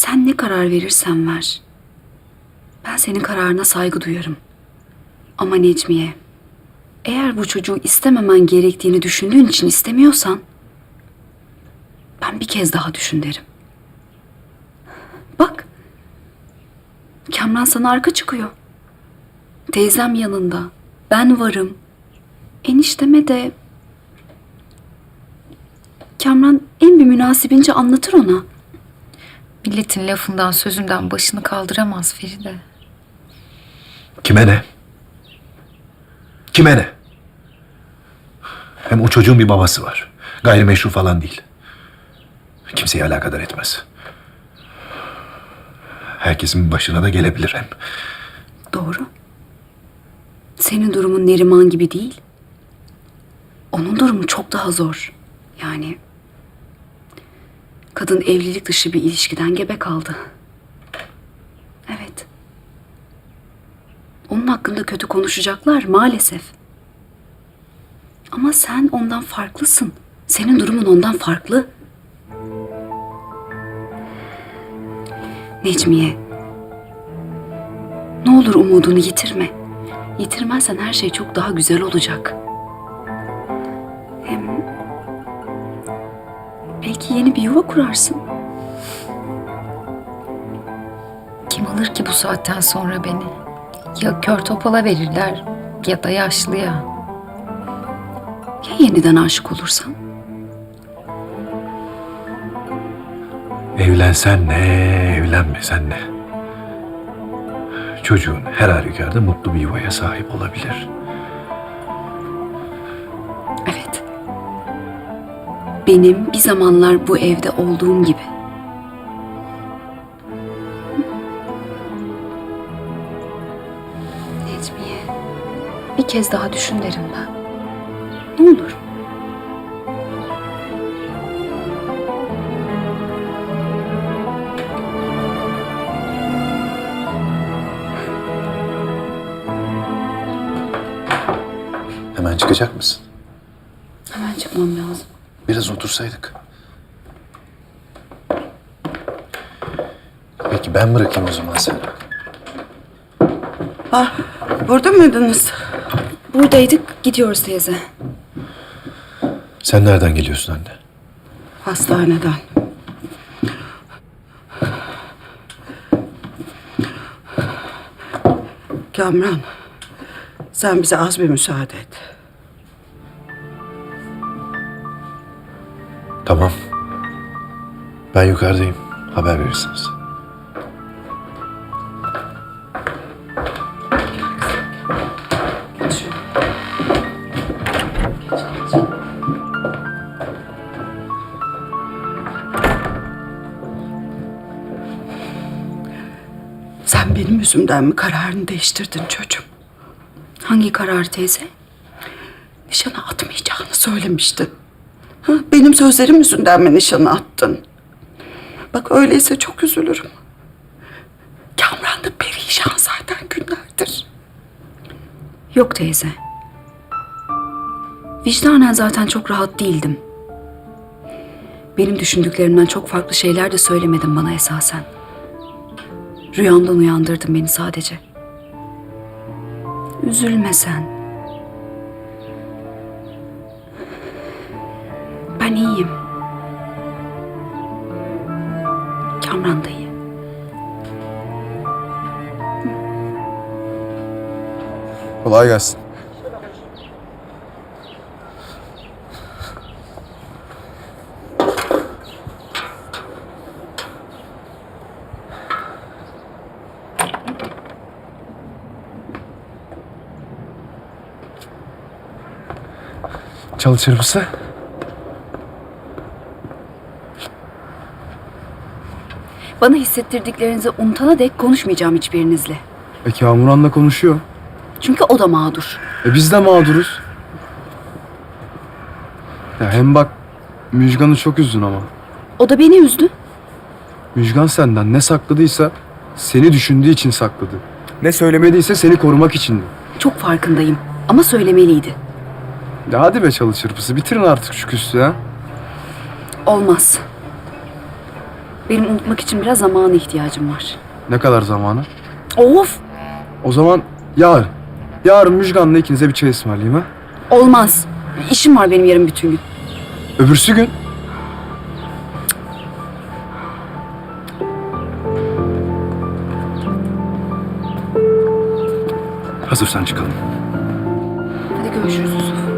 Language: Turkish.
Sen ne karar verirsen ver. Ben senin kararına saygı duyarım. Ama Necmiye, eğer bu çocuğu istememen gerektiğini düşündüğün için istemiyorsan, ben bir kez daha düşün derim. Bak, Kamran sana arka çıkıyor. Teyzem yanında, ben varım. Enişteme de Kamran en bir münasibince anlatır ona. Milletin lafından sözünden başını kaldıramaz Feride. Kime ne? Kime ne? Hem o çocuğun bir babası var. Gayrimeşru falan değil. Kimseyi alakadar etmez. Herkesin başına da gelebilir hem. Doğru. Senin durumun Neriman gibi değil. Onun durumu çok daha zor. Yani kadın evlilik dışı bir ilişkiden gebe kaldı. Evet. Onun hakkında kötü konuşacaklar maalesef. Ama sen ondan farklısın. Senin durumun ondan farklı. Necmiye, ne olur umudunu yitirme. Yitirmezsen her şey çok daha güzel olacak. Hem belki yeni bir yuva kurarsın. Kim alır ki bu saatten sonra beni? Ya kör topala verirler ya da yaşlıya. Ya yeniden aşık olursan? Evlensen ne, evlenmesen ne. Çocuğun her halükarda mutlu bir yuvaya sahip olabilir. Benim bir zamanlar bu evde olduğum gibi. Necmiye, bir kez daha düşün derim ben. Ne olur. Hemen çıkacak mısın? Hemen çıkmam lazım. Biraz otursaydık. Peki ben bırakayım o zaman seni. Ah, burada mıydınız? Buradaydık, gidiyoruz teyze. Sen nereden geliyorsun anne? Hastaneden. Kamran, sen bize az bir müsaade et. Ben yukarıdayım. Haber verirsiniz. Sen benim yüzümden mi kararını değiştirdin çocuğum? Hangi karar teyze? Nişana atmayacağını söylemiştin. Benim sözlerim yüzünden mi nişana attın? Bak öyleyse çok üzülürüm. Kamran da perişan zaten günlerdir. Yok teyze. Vicdanen zaten çok rahat değildim. Benim düşündüklerimden çok farklı şeyler de söylemedin bana esasen. Rüyamdan uyandırdın beni sadece. Üzülme sen. Ben iyiyim. Kamran da iyi. Kolay gelsin. Çalı çırpısı. Bana hissettirdiklerinizi unutana dek konuşmayacağım hiçbirinizle. E Kamuran'la konuşuyor. Çünkü o da mağdur. E biz de mağduruz. Ya hem bak Müjgan'ı çok üzdün ama. O da beni üzdü. Müjgan senden ne sakladıysa seni düşündüğü için sakladı. Ne söylemediyse seni korumak içindi. Çok farkındayım ama söylemeliydi. Ya hadi be çalı çırpısı bitirin artık şu küslüğü ha. Olmaz. Benim unutmak için biraz zamana ihtiyacım var. Ne kadar zamanı? Of! O zaman yarın. Yarın Müjgan'la ikinize bir çay ısmarlayayım ha. Olmaz. İşim var benim yarın bütün gün. Öbürsü gün Hazırsan çıkalım. Hadi görüşürüz Yusuf.